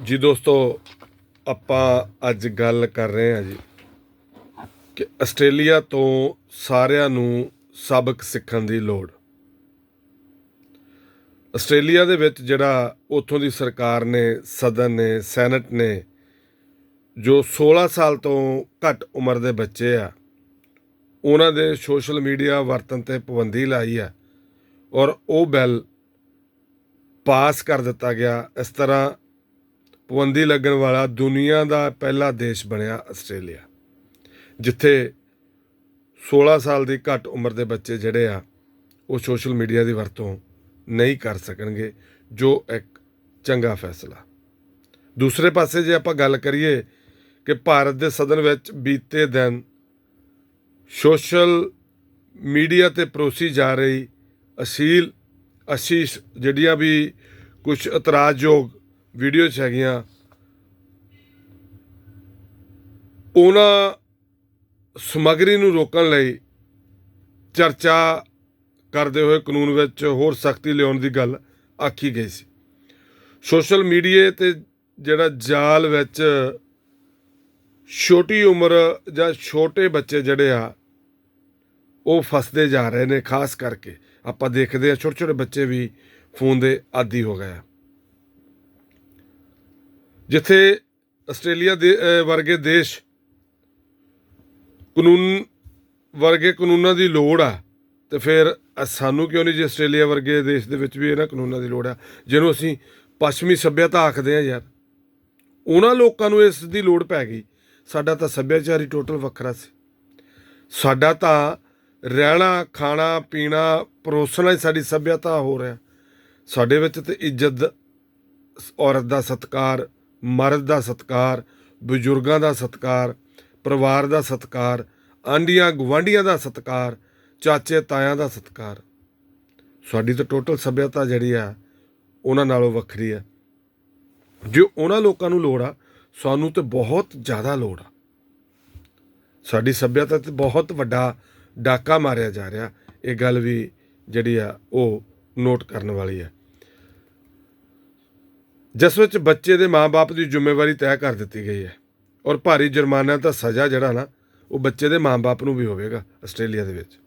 ਜੀ ਦੋਸਤੋ, ਆਪਾਂ ਅੱਜ ਗੱਲ ਕਰ ਰਹੇ ਹਾਂ ਜੀ ਕਿ ਆਸਟ੍ਰੇਲੀਆ ਤੋਂ ਸਾਰਿਆਂ ਨੂੰ ਸਬਕ ਸਿੱਖਣ ਦੀ ਲੋੜ। ਆਸਟ੍ਰੇਲੀਆ ਦੇ ਵਿੱਚ ਜਿਹੜਾ ਉੱਥੋਂ ਦੀ ਸਰਕਾਰ ਨੇ, ਸਦਨ ਨੇ, ਸੈਨੇਟ ਨੇ, ਜੋ 16 ਸਾਲ ਤੋਂ ਘੱਟ ਉਮਰ ਦੇ ਬੱਚੇ ਆ, ਉਹਨਾਂ ਦੇ ਸੋਸ਼ਲ ਮੀਡੀਆ ਵਰਤਨ ਤੇ ਪਾਬੰਦੀ ਲਾਈ ਆ ਔਰ ਉਹ ਬਿੱਲ ਪਾਸ ਕਰ ਦਿੱਤਾ ਗਿਆ। ਇਸ ਤਰ੍ਹਾਂ ਪਾਬੰਦੀ ਲੱਗਣ ਵਾਲਾ ਦੁਨੀਆ ਦਾ ਪਹਿਲਾ ਦੇਸ਼ ਬਣਿਆ ਆਸਟ੍ਰੇਲੀਆ, ਜਿੱਥੇ 16 ਸਾਲ ਦੀ ਘੱਟ ਉਮਰ ਦੇ ਬੱਚੇ ਜਿਹੜੇ ਆ, ਉਹ ਸੋਸ਼ਲ ਮੀਡੀਆ ਦੀ ਵਰਤੋਂ ਨਹੀਂ ਕਰ ਸਕਣਗੇ, ਜੋ ਇੱਕ ਚੰਗਾ ਫੈਸਲਾ। ਦੂਸਰੇ ਪਾਸੇ ਜੇ ਆਪਾਂ ਗੱਲ ਕਰੀਏ ਕਿ ਭਾਰਤ ਦੇ ਸਦਨ ਵਿੱਚ ਬੀਤੇ ਦਿਨ ਸੋਸ਼ਲ ਮੀਡੀਆ ਤੇ ਪਰੋਸੀ ਜਾ ਰਹੀ ਅਸ਼ੀਲ ਅਸ਼ੀਸ਼ ਜਿਹੜੀਆਂ ਵੀ ਕੁਝ ਇਤਰਾਜ਼ਯੋਗ ਵੀਡੀਓਜ਼ ਹੈਗੀਆਂ, ਉਹਨਾਂ ਸਮੱਗਰੀ ਨੂੰ ਰੋਕਣ ਲਈ ਚਰਚਾ ਕਰਦੇ ਹੋਏ ਕਾਨੂੰਨ ਵਿੱਚ ਹੋਰ ਸਖਤੀ ਲਿਆਉਣ ਦੀ ਗੱਲ ਆਖੀ ਗਈ ਸੀ। ਸੋਸ਼ਲ ਮੀਡੀਆ ਤੇ ਜਿਹੜਾ ਜਾਲ ਵਿੱਚ ਛੋਟੀ ਉਮਰ ਜਾਂ ਛੋਟੇ ਬੱਚੇ ਜਿਹੜੇ ਆ ਉਹ ਫਸਦੇ ਜਾ ਰਹੇ ਨੇ, ਖਾਸ ਕਰਕੇ ਆਪਾਂ ਦੇਖਦੇ ਆ ਛੋਟੇ ਛੋਟੇ ਬੱਚੇ ਵੀ ਫੋਨ ਦੇ ਆਦੀ ਹੋ ਗਏ ਆ। ਜਿੱਥੇ ਆਸਟ੍ਰੇਲੀਆ ਦੇ ਵਰਗੇ ਦੇਸ਼ ਕਾਨੂੰਨ, ਵਰਗੇ ਕਾਨੂੰਨਾਂ ਦੀ ਲੋੜ ਆ, ਤੇ ਫਿਰ ਸਾਨੂੰ ਕਿਉਂ ਨਹੀਂ ਜੀ ਆਸਟ੍ਰੇਲੀਆ ਵਰਗੇ ਦੇਸ਼ ਦੇ ਵਿੱਚ ਵੀ ਇਹਨਾਂ ਕਾਨੂੰਨਾਂ ਦੀ ਲੋੜ ਆ? ਜਿਹਨੂੰ ਅਸੀਂ ਪੱਛਮੀ ਸੱਭਿਅਤਾ ਆਖਦੇ ਆ ਯਾਰ। ਉਹਨਾਂ ਲੋਕਾਂ ਨੂੰ ਇਸ ਦੀ ਲੋੜ ਪੈ ਗਈ। ਸਾਡਾ ਤਾਂ ਸੱਭਿਆਚਾਰ ਹੀ ਟੋਟਲ ਵੱਖਰਾ ਸੀ। ਸਾਡਾ ਤਾਂ ਰਹਿਣਾ, ਖਾਣਾ, ਪੀਣਾ, ਪਰੋਸਣਾ ਹੀ ਸਾਡੀ ਸੱਭਿਅਤਾ ਹੋ ਰਿਹਾ। ਸਾਡੇ ਵਿੱਚ ਤੇ ਇੱਜ਼ਤ, ਔਰਤ ਦਾ ਸਤਕਾਰ, ਮਰਦ ਦਾ ਸਤਕਾਰ, ਬਜ਼ੁਰਗਾਂ ਦਾ ਸਤਕਾਰ, ਪਰਿਵਾਰ ਦਾ ਸਤਕਾਰ ਆਂਡੀਆਂ ਗਵਾਂਡੀਆਂ ਦਾ ਸਤਕਾਰ, ਚਾਚੇ, ਤਾਇਆਂ ਦਾ ਸਤਕਾਰ। ਸਾਡੀ ਤਾਂ ਟੋਟਲ ਸੱਭਿਅਤਾ ਜਿਹੜੀ ਆ, ਉਹਨਾਂ ਨਾਲੋਂ ਵੱਖਰੀ ਆ। ਜੋ ਉਹਨਾਂ ਲੋਕਾਂ ਨੂੰ ਲੋੜ ਆ, ਸਾਨੂੰ ਤੇ ਬਹੁਤ ਜ਼ਿਆਦਾ ਲੋੜ ਆ। ਸਾਡੀ ਸੱਭਿਅਤਾ ਤੇ ਬਹੁਤ ਵੱਡਾ ਡਾਕਾ ਮਾਰਿਆ ਜਾ ਰਿਹਾ। ਇਹ ਗੱਲ ਵੀ ਜਿਹੜੀ ਆ, ਉਹ ਨੋਟ ਕਰਨ ਵਾਲੀ ਹੈ ਜਿਸ ਵਿੱਚ ਬੱਚੇ ਦੇ ਮਾਪੇ ਦੀ ਜ਼ਿੰਮੇਵਾਰੀ ਤੈਅ ਕਰ ਦਿੱਤੀ ਗਈ ਹੈ। ਔਰ ਭਾਰੀ ਜੁਰਮਾਨਾ ਤਾਂ ਸਜ਼ਾ ਜਿਹੜਾ ਨਾ, ਉਹ ਬੱਚੇ ਦੇ ਮਾਪੇ ਨੂੰ ਵੀ ਹੋਵੇਗਾ ਆਸਟ੍ਰੇਲੀਆ ਦੇ ਵਿੱਚ।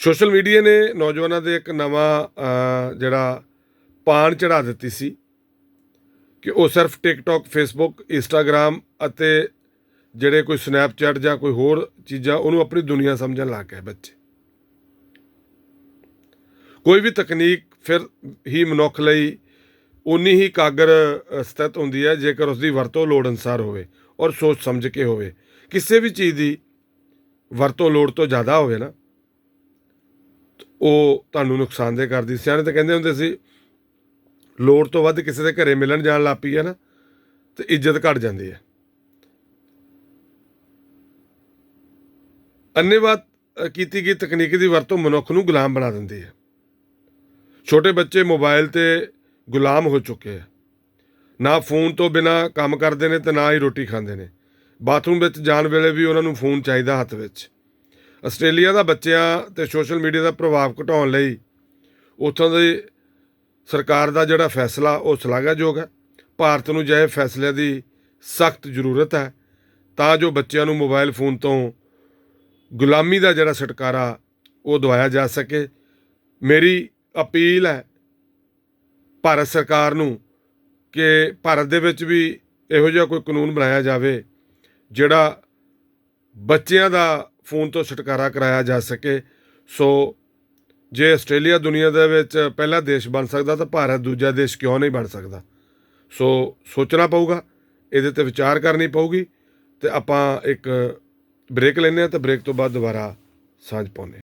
ਸੋਸ਼ਲ ਮੀਡੀਆ ਨੇ ਨੌਜਵਾਨਾਂ ਦੇ ਇੱਕ ਨਵਾਂ ਜਿਹੜਾ ਪਾਣ ਚੜਾ ਦਿੱਤੀ ਸੀ ਕਿ ਉਹ ਸਿਰਫ ਟਿਕਟੌਕ ਫੇਸਬੁੱਕ ਇੰਸਟਾਗ੍ਰam ਅਤੇ ਜਿਹੜੇ ਕੋਈ ਸਨੈਪਚੈਟ ਜਾਂ ਕੋਈ ਹੋਰ ਚੀਜ਼ਾਂ, ਉਹਨੂੰ ਆਪਣੀ ਦੁਨੀਆ ਸਮਝਣ ਲੱਗ ਗਏ ਬੱਚੇ। ਕੋਈ ਵੀ ਤਕਨੀਕ ਫਿਰ ਹੀ ਮਨੁੱਖ ਲਈ ਉਨੀ ਹੀ ਕਾਗਰ ਸਥਿਤ ਹੁੰਦੀ ਹੈ, ਜੇਕਰ ਉਸ ਦੀ ਵਰਤੋਂ ਲੋੜ ਅਨਸਾਰ ਹੋਵੇ ਔਰ ਸੋਚ ਸਮਝ ਕੇ ਹੋਵੇ। ਕਿਸੇ ਵੀ ਚੀਜ਼ ਦੀ ਵਰਤੋਂ ਲੋੜ ਤੋਂ ਜ਼ਿਆਦਾ ਹੋਵੇ ਨਾ, ਉਹ ਤੁਹਾਨੂੰ ਨੁਕਸਾਨਦੇਹ ਕਰਦੀ। ਸਿਆਣੇ ਤਾਂ ਕਹਿੰਦੇ ਹੁੰਦੇ ਸੀ, ਲੋੜ ਤੋਂ ਵੱਧ ਕਿਸੇ ਦੇ ਘਰੇ ਮਿਲਣ ਜਾਣ ਲੱਗ ਪਈ ਹੈ ਨਾ, ਤੇ ਇੱਜ਼ਤ ਘਟ ਜਾਂਦੀ ਹੈ। ਅੰਨੇਵਾਦ ਕੀਤੀ ਗਈ ਤਕਨੀਕ ਦੀ ਵਰਤੋਂ ਮਨੁੱਖ ਨੂੰ ਗੁਲਾਮ ਬਣਾ ਦਿੰਦੀ ਹੈ। ਛੋਟੇ ਬੱਚੇ ਮੋਬਾਈਲ ਤੇ ਗੁਲਾਮ ਹੋ ਚੁੱਕੇ ਆ ਨਾ ਫੋਨ ਤੋਂ ਬਿਨਾ ਕੰਮ ਕਰਦੇ ਨੇ ਤੇ ਨਾ ਹੀ ਰੋਟੀ ਖਾਂਦੇ ਨੇ। ਬਾਥਰੂਮ ਵਿੱਚ ਜਾਣ ਵੇਲੇ ਵੀ ਉਹਨਾਂ ਨੂੰ ਫੋਨ ਚਾਹੀਦਾ ਹੱਥ ਵਿੱਚ। ਆਸਟ੍ਰੇਲੀਆ ਦਾ ਬੱਚਿਆਂ ਤੇ ਸੋਸ਼ਲ ਮੀਡੀਆ ਦਾ ਪ੍ਰਭਾਵ ਘਟਾਉਣ ਲਈ ਉੱਥੋਂ ਦੀ ਸਰਕਾਰ ਦਾ ਜਿਹੜਾ ਫੈਸਲਾ, ਉਹ ਸ਼ਲਾਘਾਯੋਗ ਹੈ। ਭਾਰਤ ਨੂੰ ਜਿਹੇ ਫੈਸਲਿਆਂ ਦੀ ਸਖਤ ਜ਼ਰੂਰਤ ਹੈ, ਤਾਂ ਜੋ ਬੱਚਿਆਂ ਨੂੰ ਮੋਬਾਈਲ ਫੋਨ ਤੋਂ ਗੁਲਾਮੀ ਦਾ ਜਿਹੜਾ ਛੁਟਕਾਰਾ ਉਹ ਦਵਾਇਆ ਜਾ ਸਕੇ। ਮੇਰੀ ਅਪੀਲ ਹੈ ਭਾਰਤ ਸਰਕਾਰ ਨੂੰ ਕਿ ਭਾਰਤ ਦੇ ਵਿੱਚ ਵੀ ਇਹੋ ਜਿਹਾ ਕੋਈ ਕਾਨੂੰਨ ਬਣਾਇਆ ਜਾਵੇ ਜਿਹੜਾ ਬੱਚਿਆਂ ਦਾ ਫੋਨ ਤੋਂ ਛੁਟਕਾਰਾ ਕਰਾਇਆ ਜਾ ਸਕੇ। ਸੋ ਜੇ ਆਸਟ੍ਰੇਲੀਆ ਦੁਨੀਆ ਦੇ ਵਿੱਚ ਪਹਿਲਾ ਦੇਸ਼ ਬਣ ਸਕਦਾ ਤਾਂ ਭਾਰਤ ਦੂਜਾ ਦੇਸ਼ ਕਿਉਂ ਨਹੀਂ ਬਣ ਸਕਦਾ? ਸੋ ਸੋਚਣਾ ਪਊਗਾ, ਇਹਦੇ ਤੇ ਵਿਚਾਰ ਕਰਨੀ ਪਊਗੀ ਤੇ ਆਪਾਂ ਇੱਕ ਬ੍ਰੇਕ ਲੈਂਦੇ ਹਾਂ ਤਾਂ ਬ੍ਰੇਕ ਤੋਂ ਬਾਅਦ ਦੁਬਾਰਾ ਸਾਂਝ ਪਾਉਂਦੇ ਹਾਂ।